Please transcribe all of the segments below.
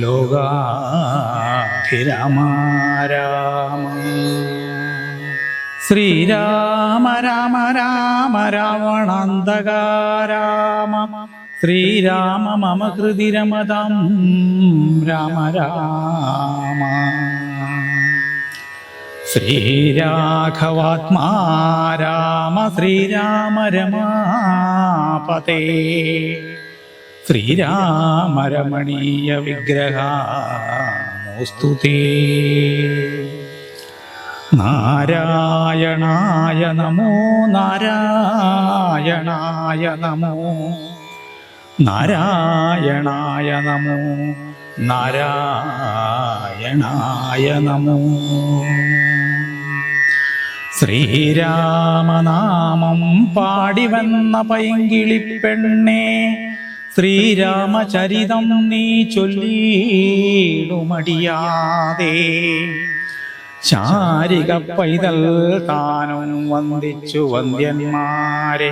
ലോകാഭിരാമ രാമ ശ്രീരാമ രാമ രാമ രാവണാന്തക രാമ ശ്രീരാമ മമ ഹൃതി രമതം രാമ രാമ. ശ്രീരാഘവാത്മാ രാമ ശ്രീരാമ രമാപതേ. ശ്രീരാമ രമണീയ വിഗ്രഹസ്തുതേ നാരായണായ നമോ നാരായണായ നമോ നാരായണായ നമോ നാരായണായ നമോ. ശ്രീരാമനാമം പാടിവന്ന പൈങ്കിളിപ്പെണ്ണേ ശ്രീരാമചരിതം നീ ചൊല്ലിടുമടിയാതെ ചാരിക പൈതൽ താനും വന്ദിച്ചു വന്ദ്യന്മാരെ.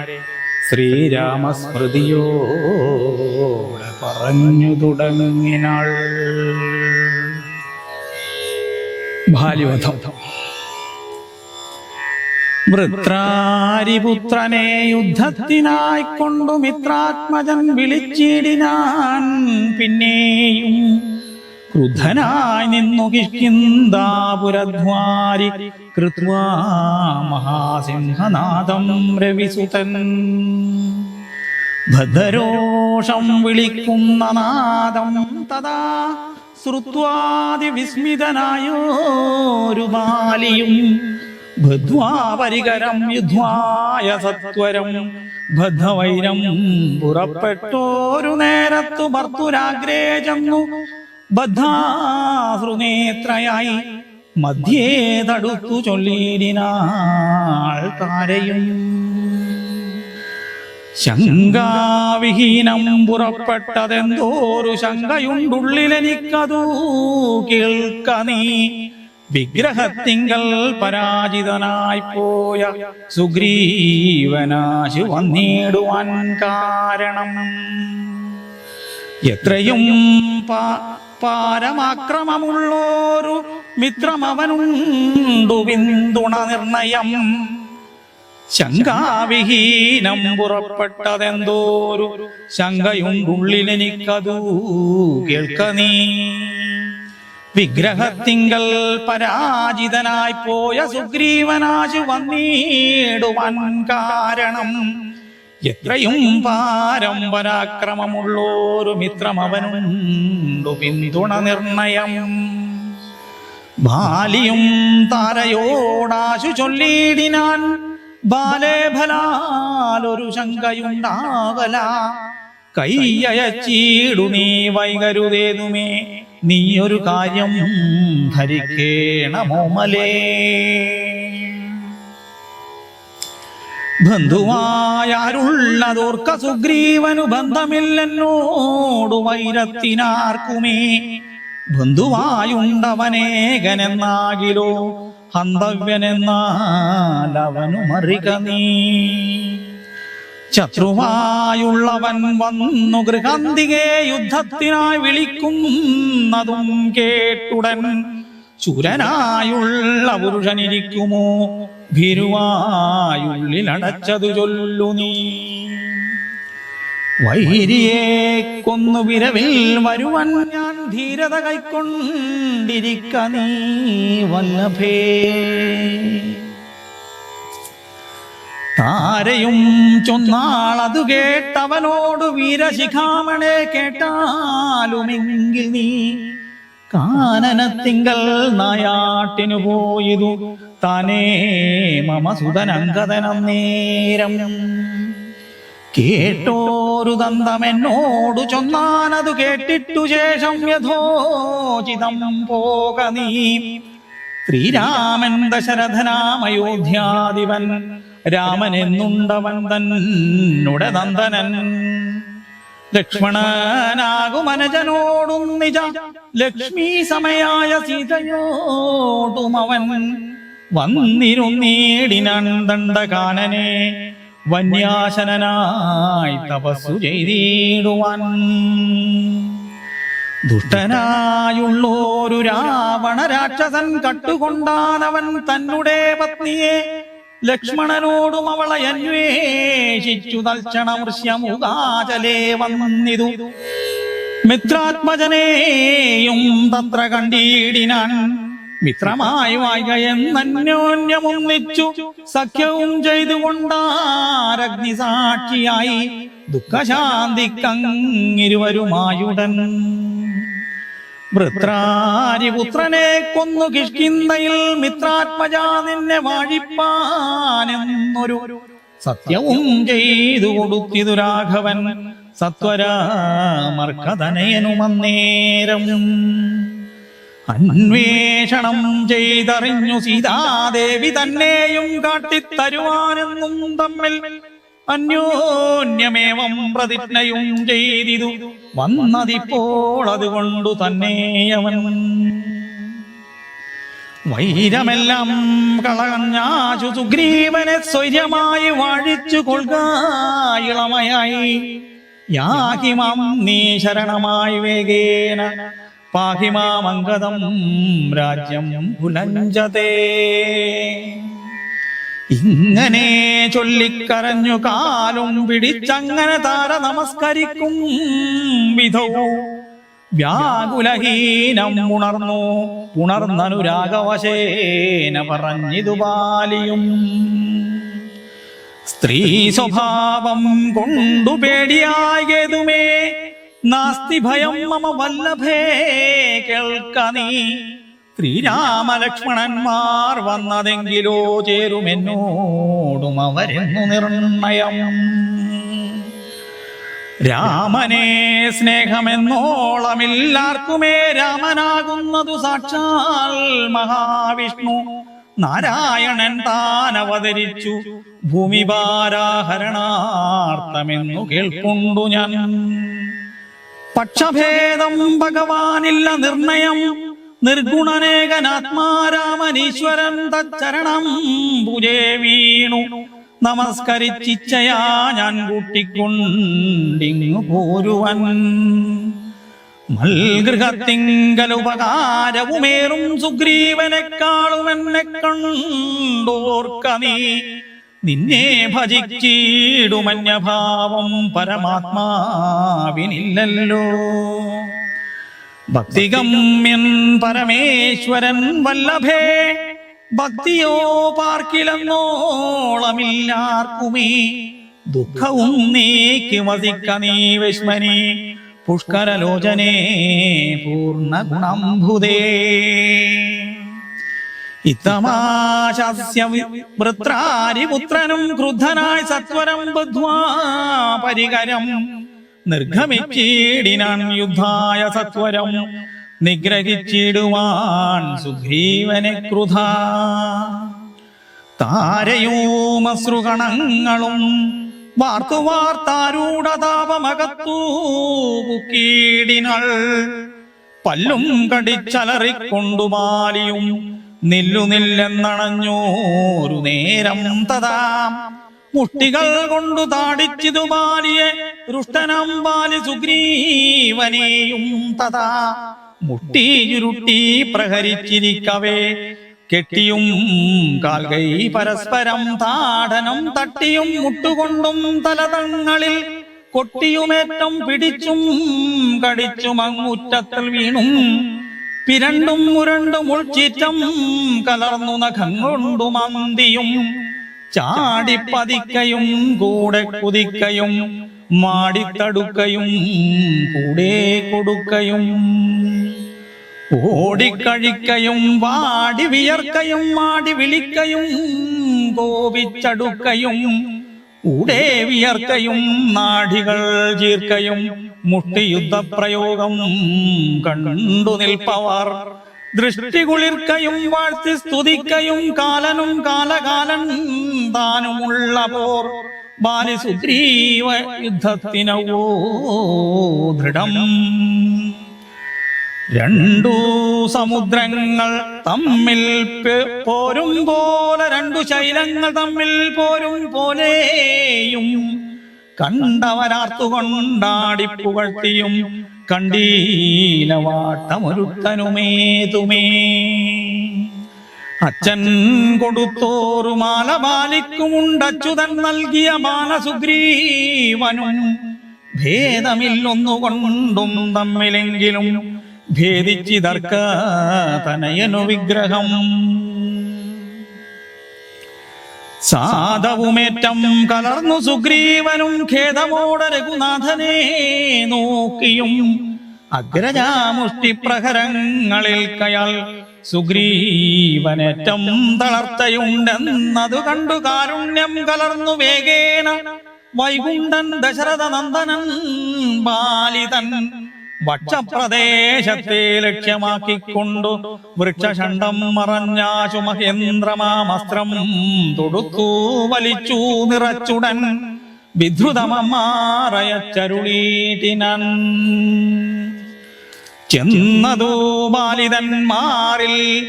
ശ്രീരാമസ്മൃതിയോ പറഞ്ഞു തുടങ്ങിനാൾ. ബാല്യവധം വൃത്രാരിപുത്രനെ യുദ്ധത്തിനായി കൊണ്ടു മിത്രാത്മജൻ വിളിച്ചിടിനാൻ പിന്നെയും ക്രുദ്ധനായി നിന്നു കിഷ്കിന്ദാപുരധ്വാരി കൃത്വാ മഹാസിംഹനാദം രവിസുതൻ. ഭദ്രോഷം വിളിക്കുന്ന നാദം തദാ ശ്രുത്വാതി വിസ്മിതനായോരു ബാലിയും ബദ്ധ്വാ പരികരം യുദ്ധ്വായ സത്വരം. ബദ്ധവൈരം പുറപ്പെട്ടോരു നേരത്തു ഭർത്തുരാഗ്രേ ചെന്നു. ബദ്ധാശ്രുനേത്രയായി മധ്യേ തടുത്തു ചൊല്ലിടിനാൾ താരയും. ശങ്കാവിഹീനം പുറപ്പെട്ടതെന്തോരു ശങ്കയുണ്ടുള്ളിലെനിക്കതൂ കേൾക്ക നീ. വിഗ്രഹത്തിങ്കൽ പരാജിതനായി പോയ സുഗ്രീവനാശു വന്നിടുവാൻ കാരണം. എത്രയും പാരമാക്രമമുള്ളോരു മിത്രമവനുണ്ടു പിന്തുണ നിർണയം. ശങ്കാവിഹീനം പുറപ്പെട്ടതെന്തോരു ശങ്കയുണ്ടുള്ളിലെനിക്കതൂ കേൾക്ക നീ. വിഗ്രഹത്തിങ്കൽ പരാജിതനായി പോയ സുഗ്രീവനാശു വന്നിടുവാൻ കാരണം. എത്രയും പാരമ്പരാക്രമമുള്ളോരു മിത്രം അവനുണ്ടു പിന്തുണ നിർണയം. ബാലിയും താരയോടാശു ചൊല്ലിയിടിനാൻ ബാലേഫലാലൊരു ശങ്കയുണ്ടാവല. കയ്യയച്ചീടു നീ വൈകരുതേതുമേ. നീയൊരു കാര്യം ധരിക്കേണമോമലേ ബന്ധുവായാരുള്ളതോർക്ക സുഗ്രീവനു ബന്ധമില്ലെന്നോടു വൈരത്തിനാർക്കുമേ? ബന്ധുവായുണ്ടവനേകനെന്നാകിലോ ഹന്തവ്യനെന്നാലവനു മറികനീ ശത്രുവായുള്ളവൻ വന്നു ഗൃഹാന്തികെ യുദ്ധത്തിനായി വിളിക്കുന്നതും കേട്ടുടൻ. ശൂരനായുള്ള പുരുഷനിരിക്കുമോ? ഭീരുവായുള്ളിലടച്ചതു ചൊല്ലു നീ. വൈരിയെ കൊന്നു വിരവിൽ വരുവൻ ഞാൻ ധീരത കൈക്കൊണ്ടിരിക്ക നീ വല്ലഭേ താരയും ചൊന്നാളതു കേട്ടവനോട് വീരശിഖാമണെ കേട്ടാലുമെങ്കിൽ നീ കാനനത്തിങ്കൽ നായാട്ടിനു പോയതു. തനേ മമ സുതനങ്കതനം നേരം. കേട്ടോരു ദന്തമെന്നോടു ചൊന്നാനതു കേട്ടിട്ടു ശേഷം യഥോചിതം പോക നീ. ശ്രീരാമൻ ദശരഥനാമയോധ്യാധിപൻ. രാമൻ എന്നുണ്ടവൻ തന്നുടെ നന്ദനൻ. ലക്ഷ്മണനാകുമനജനോടും നിജ. ലക്ഷ്മി സമയായ സീതയോടും അവൻ വന്നിരു ദണ്ഡകാനനെ. വന്യാശനായി തപസ്സു ചെയ്തിടുവാൻ. ദുഷ്ടനായുള്ളോരു രാവണ രാക്ഷസൻ കട്ടുകൊണ്ടാണവൻ തന്നുടെ പത്നിയെ. ലക്ഷ്മണനോടും അവളെ അന്വേഷിച്ചു. തൽക്ഷണമൃശ്യമുഖാചലേ വന്നിതു. മിത്രാത്മജനെയും തത്ര കണ്ടീടിനാൻ മിത്രമായി വായികയെന്നന്യോന്യമൊന്നിച്ചു സഖ്യവും ചെയ്തുകൊണ്ടാരഗ്നി സാക്ഷിയായി ദുഃഖശാന്തിക്കങ്ങിരുവരുമായുടൻ. വൃത്രാരിപുത്രനെ കൊന്നു കിഷ്കിന്തയിൽ മിത്രാത്മജാ നിന്നെ വാഴിപ്പാനെന്നൊരു സത്യവും ചെയ്തു കൊടുത്തിതു രാഘവൻ സത്വരാമർക്കതനയനുമന്നേരം അന്വേഷണം ചെയ്തറിഞ്ഞു സീതാദേവി തന്നെയും കാട്ടിത്തരുവാനെന്നും തമ്മിൽ അന്യോന്യമേവം പ്രതിജ്ഞയും ചെയ്തിതു. വന്നതിപ്പോൾ അതുകൊണ്ടു തന്നെയവൻ. വൈരമെല്ലാം കളഞ്ഞാശു സുഗ്രീവനെ സ്വയമായി വാഴിച്ചു കൊള്ളുക ഇളമയായി. യാഹിമാം നീ ശരണമായി വേഗേന. പാഹിമാമംഗതം രാജ്യം പുലഞ്ചതേ. ഇങ്ങനെ ചൊല്ലിക്കരഞ്ഞു കാലും പിടിച്ചങ്ങനെ താര നമസ്കരിക്കും വിധൗ. വ്യാകുലഹീനം ഉണർന്നു ഉണർന്നനുരാഗവശേന പറഞ്ഞിതു ബാലിയും. സ്ത്രീ സ്വഭാവം കൊണ്ടു പേടിയായതുമേ നാസ്തി ഭയം മമ വല്ലഭേ കേൾക്ക നീ. ശ്രീരാമലക്ഷ്മണന്മാർ വന്നതെങ്കിലോ ചേരുമെന്നോടും അവരെന്നു നിർണയം. രാമനെ സ്നേഹമെന്നോളമില്ലാർക്കുമേ രാമനാകുന്നതു സാക്ഷാൽ മഹാവിഷ്ണു. നാരായണൻ താൻ അവതരിച്ചു. ഭൂമിപാരാഹരണാർത്ഥമെന്നു കേൾക്കൊണ്ടു ഞാൻ. പക്ഷഭേദം ഭഗവാനില്ല നിർണയം. നിർഗുണനേകനാത്മാരാമനീശ്വരൻ തച്ചരണം ഭുജേ വീണു. നമസ്കരിച്ചിച്ചയാ ഞാൻ കൂട്ടിക്കൊണ്ടിങ്ങു പോരുവൻ. മൽഗൃഹത്തിങ്കലുപകാരവുമേറും സുഗ്രീവനെക്കാളും എന്നെ കണ്ടോർക്ക നീ. നിന്നെ ഭജിച്ചിടുമന്യഭാവം പരമാത്മാവിനില്ലല്ലോ. ഭക്തിഗമ്യൻ പരമേശ്വരൻ വല്ലഭേ ഭക്തിയോ പാർക്കിലെന്നോളമില്ലാർക്കുമേ. ദുഃഖവും നീക്കി വസിക്ക നീ വിഷ്മനി പുഷ്കരലോചനേ പൂർണ ഗുണംഭുതേ ഇത്തമാശസ്യ വൃത്രാരിപുത്രനും ക്രുദ്ധനായി സത്വരം ബുദ്ധ്വാ പരികരം. നിർഗമിച്ചിടിനാൻ യുദ്ധായ സത്വരം. നിഗ്രഹിച്ചിടുവാൻ സുഗ്രീവനെ ക്രുധ. താരയൂമശ്രുകണങ്ങളും വാർത്തു വാർത്താരൂഢതാപമകത്തൂ കീടിനൾ പല്ലും കടിച്ചലറിക്കൊണ്ടു മാലിയും നില്ലുനില്ലെന്നണഞ്ഞോരു നേരം തഥാ മുഷ്ടികൾ കൊണ്ടു താടിച്ചിതു ബാലിയെ ദുഷ്ടനം ബാലി സുഗ്രീവനെയും തഥാ. മുട്ടിയുരുട്ടി പ്രഹരിച്ചിരിക്കവേ. കെട്ടിയും കാൽകൈ പരസ്പരം താടനം തട്ടിയും മുട്ടുകൊണ്ടും തലതങ്ങളിൽ കൊട്ടിയുമേറ്റം പിടിച്ചും കടിച്ചും അങ്ങുറ്റത്തിൽ വീണും. പിരണ്ടും മുരണ്ടും ഉൾച്ചീറ്റം കലർന്നു നഖം കൊണ്ടു മന്തിയും. ചാടിപ്പതിക്കയും കൂടെ കുതിക്കയും മാടിത്തടുക്കയും കൂടെ കൊടുക്കയും ഓടിക്കഴിക്കയും വാടി വിയർക്കയും മാടി വിളിക്കയും കോപിച്ചടുക്കയും ഉടേ വിയർക്കയും നാടികൾ ചീർക്കയും മുട്ടിയുദ്ധപ്രയോഗം കണ്ടു നിൽപ്പവർ ദൃഷ്ടി കുളിർക്കയും വാഴ്ത്തി സ്തുതിക്കയും കാലനും കാലകാലൻ താനുമുള്ള പോർ ബാലി സുഗ്രീവ യുദ്ധത്തിനവോ ദൃഢം. രണ്ടു സമുദ്രങ്ങൾ തമ്മിൽ പോരും പോലെ രണ്ടു ശൈലങ്ങൾ തമ്മിൽ പോരും പോലെയും കണ്ടവരാർത്തുകൊണ്ടാടി പുകഴ്ത്തിയും കണ്ടീലവാട്ടമൊരുത്തനുമേതുമേ അച്ഛൻ കൊടുത്തോറു മാല ബാലിക്കുമുണ്ടച്ചുതൻ നൽകിയ ബാലസുഗ്രീവനും ഭേദമില്ലൊന്നുകൊണ്ടും തമ്മിലെങ്കിലും ഭേദിച്ചിതർക്ക തനയനു വിഗ്രഹം. സാധവുമേറ്റം കലർന്നു സുഗ്രീവനും ഖേദമോടെ രഘുനാഥനെ നോക്കിയും അഗ്രജാമുഷ്ടിപ്രഹരങ്ങളിൽ കയാൾ സുഗ്രീവനേറ്റം തളർത്തയുണ്ടെന്നതു കണ്ടു കാരുണ്യം കലർന്നു വേഗേന വൈകുണ്ഠൻ ദശരഥ നന്ദനൻ ബാലിതൻ വക്ഷപ്രദേശത്തെ ലക്ഷ്യമാക്കിക്കൊണ്ടു വൃക്ഷഷണ്ടം മറഞ്ഞാശു മഹേന്ദ്രമാമസ്ത്രം തൊടുത്തു വലിച്ചു നിറച്ചുടൻ വിധൃതമമാറയച്ചരുളീട്ടിനൻ. ചെന്നതു ബാലിതന്മാരിൽ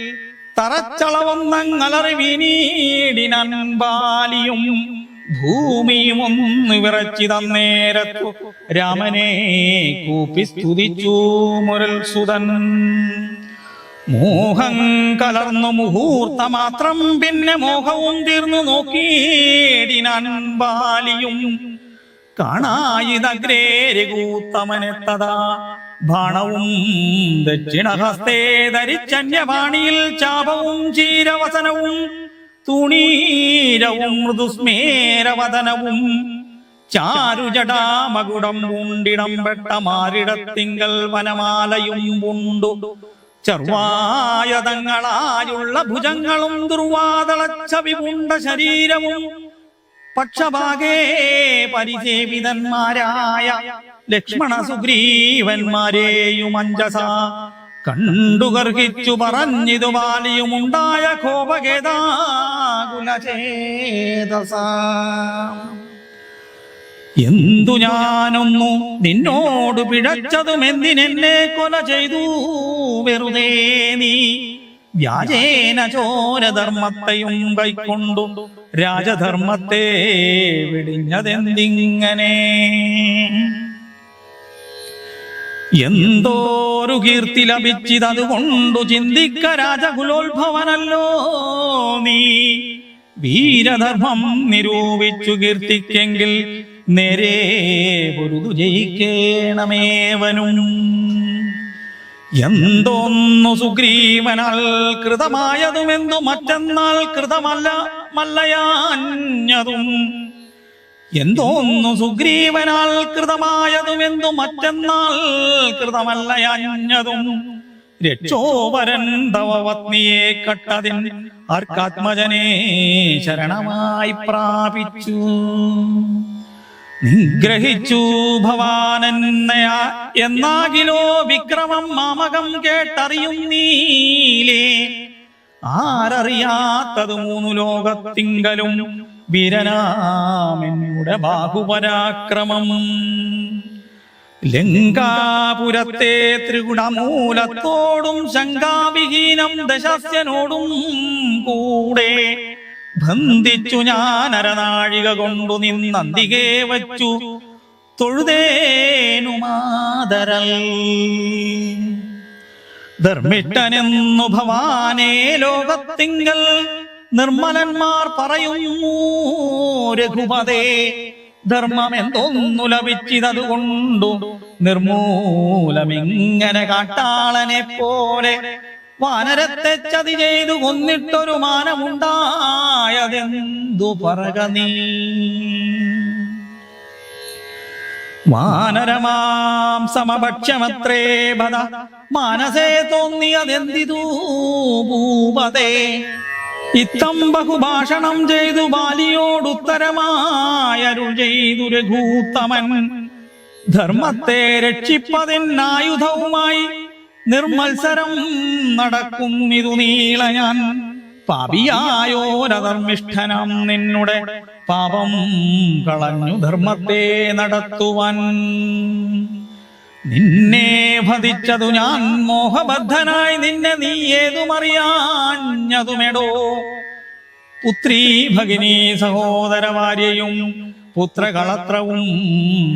തറച്ചളവൊന്നങ്ങലറി വിനീടിനൻ ബാലിയും ഭൂമിയും ഒന്ന് വിറച്ചി തന്നേരത്തു രാമനെ കൂപ്പി സ്തുതിച്ചു മുരൽ സുതൻ. മോഹം കലർന്നു മുഹൂർത്ത മാത്രം പിന്നെ മോഹവും തീർന്നു നോക്കിയിടിനാൻ ബാലിയും. കാണായിതഗ്രേ ബാണവും ദക്ഷിണഹസ്തേ ധരിച്ചന്യപാണിയിൽ ചാപവും ചീരവസനവും തുണീരവും മൃദുസ്മേരവതനവും ചാരുജടാമകുടം ഉണ്ടിടം പെട്ട മാറിടത്തിങ്കൽ വനമാലയും ഉണ്ടു ചെറുവായതങ്ങളായുള്ള ഭുജങ്ങളും ദുർവാതളച്ച മുണ്ട ശരീരവും പക്ഷഭാഗേ പരിസേവിതന്മാരായ ലക്ഷ്മണ സുഗ്രീവന്മാരെയും അഞ്ജസ കണ്ടു ഗർഹിച്ചു പറഞ്ഞിതു ബാലിയുമുണ്ടായ എന്തു ഞാനൊന്നു നിന്നോട് പിഴച്ചതും എന്തിനെന്നെ കൊല ചെയ്തു. വെറുതെ നീ വ്യാജേന ചോരധർമ്മത്തെയും കൈക്കൊണ്ടു രാജധർമ്മത്തെ വിടിഞ്ഞതെന്തിങ്ങനെ എന്തോരു കീർത്തി ലഭിച്ചിതതുകൊണ്ടു ചിന്തിക്ക രാജകുലോത്ഭവനല്ലോ നീ. വീരധർമ്മം നിരൂപിച്ചു കീർത്തിക്കെങ്കിൽ നേരെ പൊരുതു ജയിക്കേണമേവനും. എന്തോന്നു സുഗ്രീവനാൽ കൃതമായതുമെന്നു മറ്റെന്നാൽ കൃതമല്ല മല്ലയാഞ്ഞതും. എന്തോന്നു സുഗ്രീവനാൽ കൃതമായതുമെന്നു മറ്റെന്നാൽ കൃതമല്ലയാഞ്ഞതും രക്ഷോപരൻ തവ പത്നിയെ കട്ടതിൻ ആർക്കാത്മജനെ ശരണമായി പ്രാപിച്ചു. നിഗ്രഹിച്ചു ഭവാനെന്നയാ എന്നാകിലോ വിക്രമം മാമകം കേട്ടറിയും നീലേ. ആരറിയാത്തത് മൂന്നു ലോകത്തിങ്കലും വീരനാമെന്നുടെ ബാഹുപരാക്രമം ലങ്കാപുരത്തെ ത്രിഗുണമൂലത്തോടും ശങ്കാവിഹീനം ദശസ്യനോടും കൂടെ ബന്ധിച്ചു ഞാൻ അരനാഴിക കൊണ്ടു നിന്നന്തികെ വച്ചു തൊഴുതേനുമാതരൽ. ധർമ്മിട്ടനെന്നു ഭവാനേ ലോകത്തിങ്കൽ നിർമ്മലന്മാർ പറയുന്നു രഘുപതേ ധർമ്മം എന്തൊന്നു ലഭിച്ചതുകൊണ്ടു നിർമൂലമിങ്ങനെ കാട്ടാളനെ പോലെ വാനരത്തെ ചതി ചെയ്തു കൊന്നിട്ടൊരു മാനമുണ്ടായതെന്തു പറക നീ? വാനരമാം സമഭക്ഷമത്രേ പദ മാനസേ തോന്നിയതെന്തിതൂ ഭൂപതേ? ഇത്തം ബഹുഭാഷണം ചെയ്തു ബാലിയോടുത്തരമായരുൾ ചെയ്തു രഘൂത്തമൻ. ധർമ്മത്തെ രക്ഷിപ്പതിനായുധവുമായി നിർമത്സരം നടക്കുന്നിതു നീള ഞാൻ. പാപിയായോരധർമ്മിഷ്ഠനം നിന്നുടെ പാപം കളഞ്ഞു ധർമ്മത്തെ നടത്തുവാൻ. നിന്നെ ഭതിച്ചതു ഞാൻ മോഹബദ്ധനായി നിന്നെ നീ ഏതുമറിയാഞ്ഞതുമെടോ? പുത്രീ ഭഗിനി സഹോദര ഭാര്യയും പുത്രകളത്രവും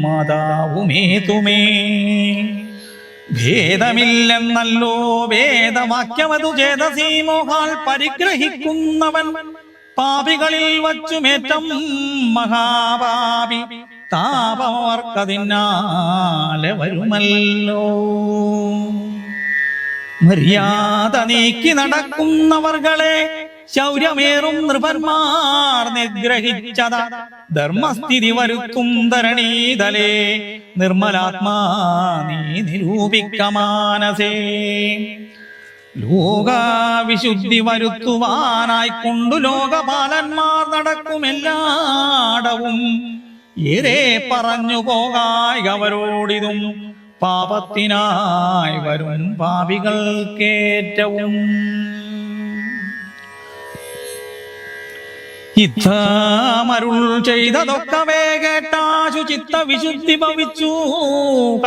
മാതാവുമേതുമേ. ഭേദമില്ലെന്നല്ലോ വേദവാക്യമതു ചേതസീ മോഹാൽ പരിഗ്രഹിക്കുന്നവൻ പാപികളിൽ വച്ചുമേറ്റം മഹാപാപി. താപമവർക്കതിനാലെ വരുമല്ലോ. മര്യാദ നീക്കി നടക്കുന്നവർകളെ ശൗര്യമേറും നൃപന്മാർ നിഗ്രഹിച്ചത. ധർമ്മസ്ഥിതി വരുത്തും ധരണീതലേ. നിർമ്മലാത്മാ നീ നിരൂപിക്കമാനസേ ലോകാവിശുദ്ധി വരുത്തുവാനായിക്കൊണ്ടു ലോകപാലന്മാർ നടക്കുമെല്ലാടവും ഏറെ പറഞ്ഞു പോകായി അവരോടിതും. പാപത്തിനായി വരും പാപികൾക്കേറ്റവും. ഇത്തമരുൾ ചെയ്തതൊക്കവേ കേട്ടാശു ചിത്ത വിശുദ്ധി ഭവിച്ചു.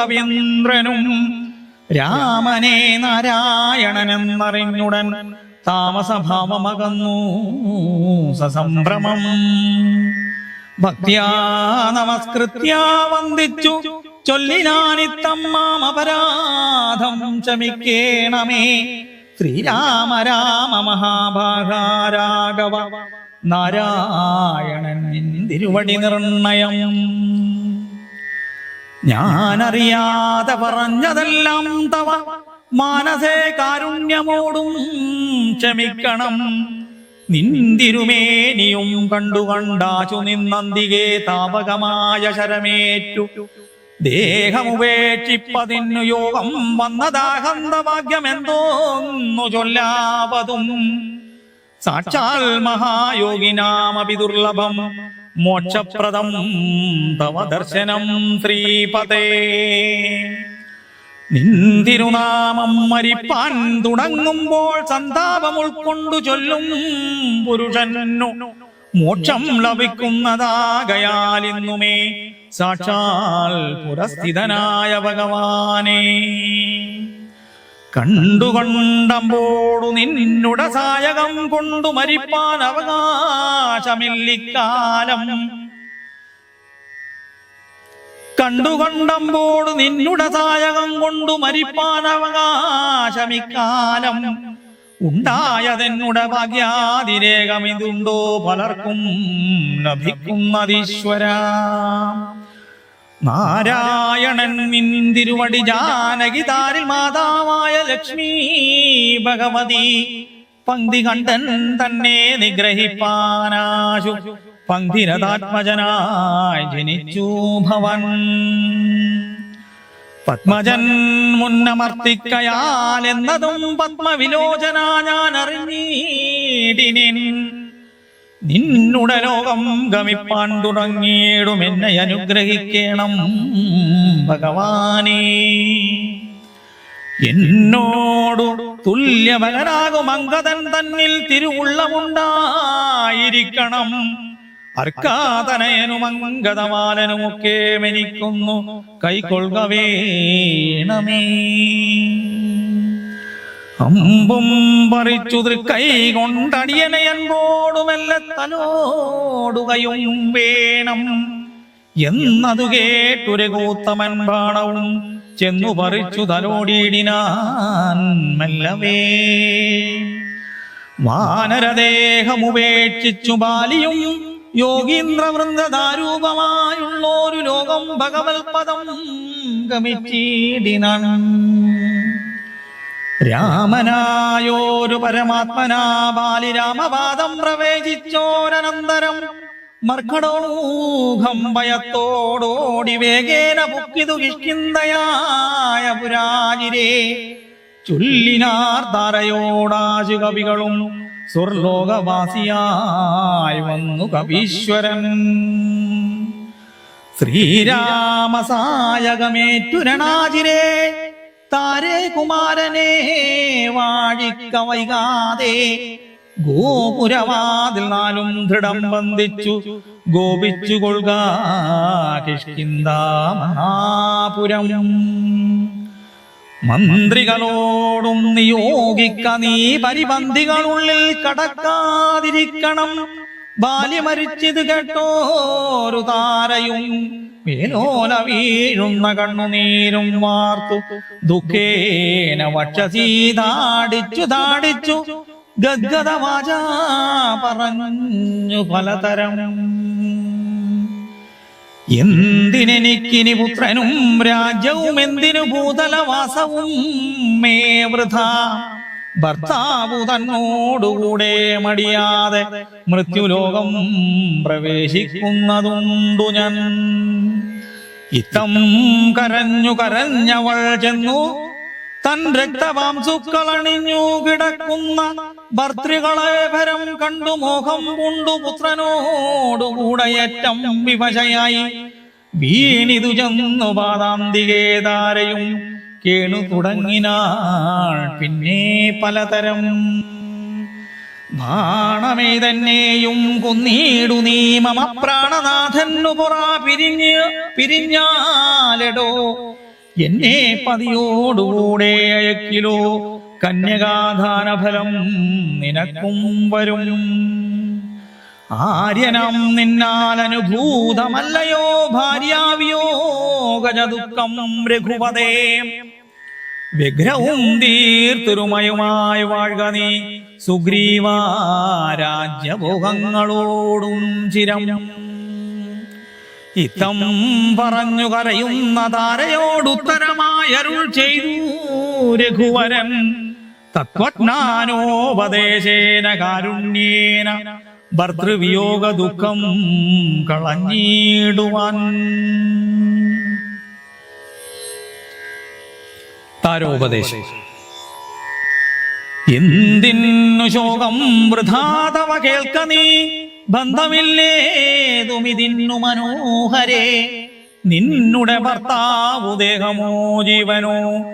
കവീന്ദ്രനും രാമനെ നാരായണനെന്നറിഞ്ഞുടൻ താമസഭാവമകന്നു സസംഭ്രമം. ഭക്ത്യാ വന്ദിച്ചു. ചൊല്ലിനാനിത്തമ്മാം ക്ഷമിക്കേണമേ ശ്രീരാമ രാമ മഹാഭാഗാരാഘവ. നാരായണൻ തിരുവടി നിർണയം. ഞാനറിയാതെ പറഞ്ഞതെല്ലാം തവ. മാനസേ കാരുണ്യമോടും ക്ഷമിക്കണം. നിന്തിരുമേനിയും കണ്ടുകണ്ടാച്ചു നിന്നന്തികെ താപകമായ ശരമേറ്റു. ദേഹമുപേക്ഷിപ്പതിനു യോഗം വന്നതാഹന്ത ഭാഗ്യമെന്തോന്നു ചൊല്ലാവതും. സാക്ഷാൽ മഹായോഗിനാമപി ദുർലഭം. മോക്ഷപ്രദം തവ ദർശനം ശ്രീപതേ. നിന്തിരുനാമം മരിപ്പാൻ തുടങ്ങുമ്പോൾ സന്താപം ഉൾക്കൊണ്ടു ചൊല്ലും പുരുഷനു. മോക്ഷം ലഭിക്കുന്നതാകയാൽ ഇന്നുമേ സാക്ഷാൽ പുരസ്ഥിതനായ ഭഗവാനെ. കണ്ടുകൊണ്ടമ്പോടു നിന്നുടെ സായകം കൊണ്ടു മരിപ്പാൻ അവകാശമില്ലിക്കാലം. കണ്ടുകൊണ്ടമ്പോടു നിന്നുടെ സായകം കൊണ്ടു മരിപ്പാൻ അവകാശമിക്കാലം. ഉണ്ടായതെന്നുടെ ഭാഗ്യാതിരേകമിതുണ്ടോ പലർക്കും ലഭിക്കുന്നതീശ്വര നാരായണൻ നിന്തിരുവടി ജാനകി താരിൽ മാതാവായ ലക്ഷ്മി ഭഗവതി. പങ്ക്തി കണ്ടൻ തന്നെ നിഗ്രഹിപ്പാനാശു. പങ്ക്തിരതാത്മജനായി ജനിച്ചു ഭവൻ. പത്മജൻ മുന്നമർത്തിക്കയാൽ എന്നതും പത്മവിലോചന ഞാൻ അറിഞ്ഞീടിനിൻ നിന്നുടെ ലോകം ഗമിപ്പാൻ തുടങ്ങിയിടും എന്നെ അനുഗ്രഹിക്കണം ഭഗവാനേ. എന്നോടു തുല്യബലനാകും അങ്കതൻ തന്നിൽ തിരുവുള്ളമുണ്ടായിരിക്കണം. അർക്കാതനയനും അങ്കദമാലനുമൊക്കെ മെനിക്കുന്നു. കൈക്കൊള്ളുക വേണമേ. അമ്പും പറിച്ചു കൈ കൊണ്ടടിയനെ അൻപോടുമെല്ലെ തലോടുകയും വേണം. എന്നതു കേട്ടൊരു കൂത്തമൻ ബാണവും ചെന്നു പറിച്ചു തലോടിയിടിനാൻ മെല്ലവേ. വാനരദേഹമുപേക്ഷിച്ചു ബാലിയും യോഗീന്ദ്ര വൃന്ദദാരൂപമായുള്ളൊരു ലോകം ഭഗവത്പദം ഗമിച്ചീടിനാണ് രാമനായോരു പരമാത്മനാ ബാലി രാമപാദം പ്രവേശിച്ചോരനന്തരം മർക്കടോഹം ഭയത്തോടോടി വേഗേന പുക്കിതു കിഷ്കിന്തയായ പുരാജിരേ ചൊല്ലിനാർ താരയോടാശു കവികളും സ്വർലോകവാസിയായി വന്നു കവീശ്വരൻ. ശ്രീരാമസായകമേറ്റുരണാചിരേ താരേ കുമാരനെ വാഴിക്ക വൈകാതെ ഗോപുരവാതിൽ നാലും ദൃഢം ബന്ധിച്ചു ഗോപിച്ചു കൊള്ളുക കിഷ്കിന്ദാമഹാപുരം മന്ത്രികളോടും നിയോഗിക്ക നീ പരിപന്തികളുള്ളിൽ കടക്കാതിരിക്കണം. ബാല്യ മരിച്ചത് കേട്ടോരു താരയും മേലോല വീഴുന്ന കണ്ണുനീരും വാർത്തു. ദുഃഖേന വക്ഷസീതാടിച്ചു താടിച്ചു. ഗദ്ഗത വാച പറഞ്ഞു പലതരം. എന്തിനെനിക്കിനി പുത്രനും രാജ്യവും എന്തിനു ഭൂതലവാസവും? മേ വൃഥ. ഭർത്താവു തന്നോടുകൂടെ മടിയാതെ മൃത്യുലോകം പ്രവേശിക്കുന്നതുണ്ടു ഞാൻ. ഇത്തം കരഞ്ഞു കരഞ്ഞവൾ ചെന്നു തൻ രക്തവാംസുക്കളണിഞ്ഞു കിടക്കുന്ന ഭർത്തൃകളെ ഭരം കണ്ടു മോഹം കൊണ്ടു പുത്രനോടുകൂടയറ്റം വിവശയായി വീണിതു ചെന്നു പാതാന്തികേ താരയും കേണു തുടങ്ങിനാൾ പിന്നെ പലതരം. ബാണമേ തന്നെയും കുന്നീടു നീ മമ പുറ പിരിഞ്ഞ് പിരിഞ്ഞാലെടോ എന്നെ പതിയോടുകൂടെ അയക്കിലോ. കന്യകാധാന ഫലം നിനക്കും വരും. ആര്യനം നിന്നാൽ അനുഭൂതമല്ലയോ? ഭാര്യാവിയോഗജ ദുഃഖം രഘുപതേ. വിഗ്രഹവും തീർത്തിരുമയുമായി വാഴ്ക നീ. സുഗ്രീവാ രാജ്യഭോഗങ്ങളോടും ചിരം. ഇത്തം പറഞ്ഞു കരയുന്ന താരയോടുത്തരമായ അരുൾ ചെയ്തു രഘുവരൻ. തത്വജ്ഞാനോപദേശേന കാരുണ്യേന ഭർതൃവിയോഗ ദുഃഖം കളഞ്ഞിടുവാൻ. താരോപദേശം. എന്തിന്നു ശോകം വൃഥാതവ കേൾക്ക നീ? ബന്ധമില്ലേതുമിതിന്നു മനോഹരേ. നിന്നുടെ ഭർത്താവു ദേഹമോ ജീവനോ?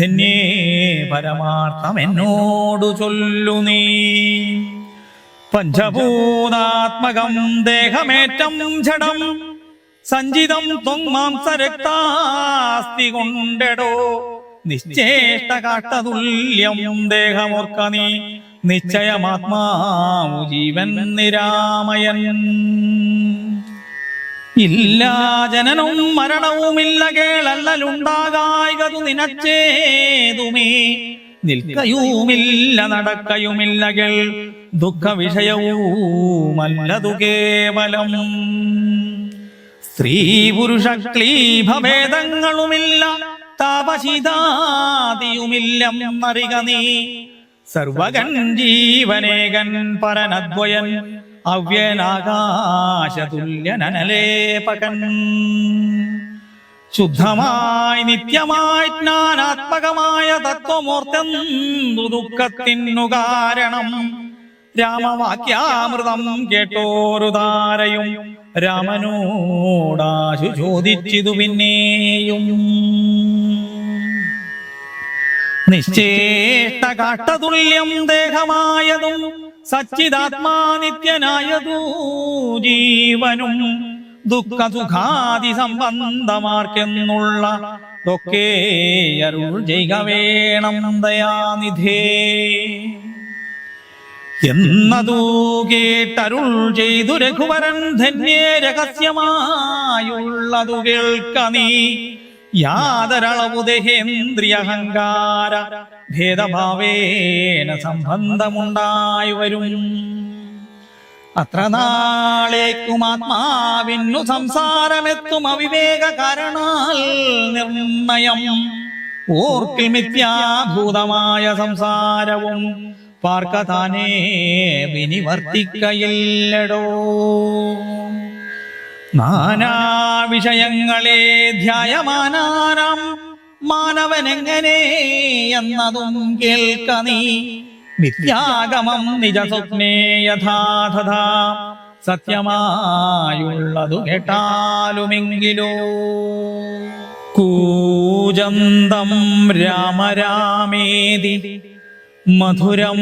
ധന്യേ പരമാർത്ഥം എന്നോടു ചൊല്ലു നീ. പഞ്ചഭൂതാത്മകം ദേഹമേറ്റം ജഡം സഞ്ചിതം ത്വമാംസരക്താസ്തി കൊണ്ടെടോ. നിശ്ചേഷ്ട കാട്ടതുല്യം ദേഹമോർക്ക നീ. നിശ്ചയമാത്മാവു ജീവൻ നിരാമയൻ. ഇല്ല ജനനവും മരണവുമില്ല കേളല്ലലുണ്ടാകായകതു നിനച്ചേതുമേ. നിൽക്കയുമില്ല നടക്കയുമില്ലകൾ ദുഃഖ വിഷയവുമല്ലതു കേവലം. സ്ത്രീ പുരുഷ ക്ലീഭഭേദങ്ങളുമില്ല താപശീതാദിയുമില്ലെന്നറിക നീ. സർവകൻ ജീവനേകൻ പരനദ്വയൻ അവ്യനാകാശതുല്യനലേപകൻ ശുദ്ധമായി നിത്യമായി ജ്ഞാനാത്മകമായ തത്വമൂർത്തെന്തു ദുഃഖത്തിനു കാരണം രാമവാക്യാമൃതം കേട്ടോരു താരയും രാമനോടാശു ചോദിച്ചിതു പിന്നെയും നിശ്ചേഷ്ട കാട്ടതുല്യം ദേഹമായതും സച്ചിദാത്മാനിത്യനായതൂ ജീവനും ദുഃഖസുഖാദി സംബന്ധമാർക്കെന്നുള്ള അരുൾ ദയാനിധേ. എന്നതു കേട്ടരുൾ ചെയ്തു രഘുവരൻ ധന്യേ രഹസ്യമായുള്ളതു കേൾക്ക നീ. യാതൊരളവു ദേഹേന്ദ്രിയ അഹങ്കാര ഭേദഭാവേന സംബന്ധമുണ്ടായി വരും അത്ര നാളേക്കും ആത്മാവിന്നു സംസാരമെത്തും അവിവേക കാരണാൽ നിർണയം. ഓർക്കിൽ മിഥ്യാഭൂതമായ സംസാരവും പാർക്കതാനേ വിനിവർത്തിക്കയില്ലടോ. നാനാ വിഷയങ്ങളെ ധ്യായമാനാനാം മാനവനെങ്ങനെ എന്നതും കേൾക്ക നീ. നിത്യാഗമം നിജസ്വപ്നേ യഥാതഥ. സത്യമായുള്ളതു കേട്ടാലുമെങ്കിലോ. കൂജന്തം രാമരാമേതി. മധുരം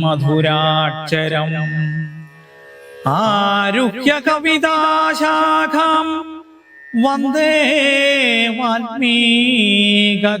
മധുരാക്ഷരം. ആരുഹ്യ കവിതാശാഖം. വന്ദേ വാൽമീക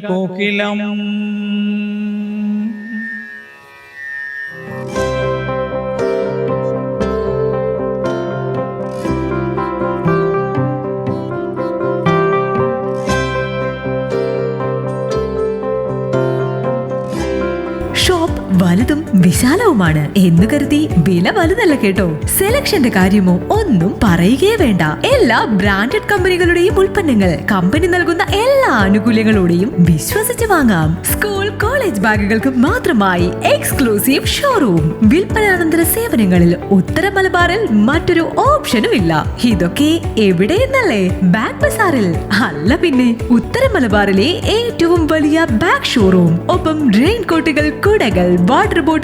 വിശാലവുമാണ് എന്ന് കരുതി വില വലുതല്ല കേട്ടോ. സെലക്ഷന്റെ കാര്യമോ ഒന്നും പറയുകയേ വേണ്ട. എല്ലാ ബ്രാൻഡഡ് കമ്പനികളുടെയും ഉൽപ്പന്നങ്ങൾ കമ്പനി നൽകുന്ന എല്ലാ ആനുകൂല്യങ്ങളോടെയും വിശ്വസിച്ച് വാങ്ങാം. സ്കൂൾ കോളേജ് ബാഗുകൾക്ക് മാത്രമായി എക്സ്ക്ലൂസീവ് ഷോറൂം. വിൽപ്പനാനന്തര സേവനങ്ങളിൽ ഉത്തര മലബാറിൽ മറ്റൊരു ഓപ്ഷനും ഇല്ല. ഇതൊക്കെ എവിടെ എന്നല്ലേ ബാഗ് ബസാറിൽ. അല്ല പിന്നെ ഉത്തര മലബാറിലെ ഏറ്റവും വലിയ ബാഗ് ഷോറൂം. ഒപ്പം റെയിൻ കോട്ടുകൾ കുടകൾ വാട്ടർ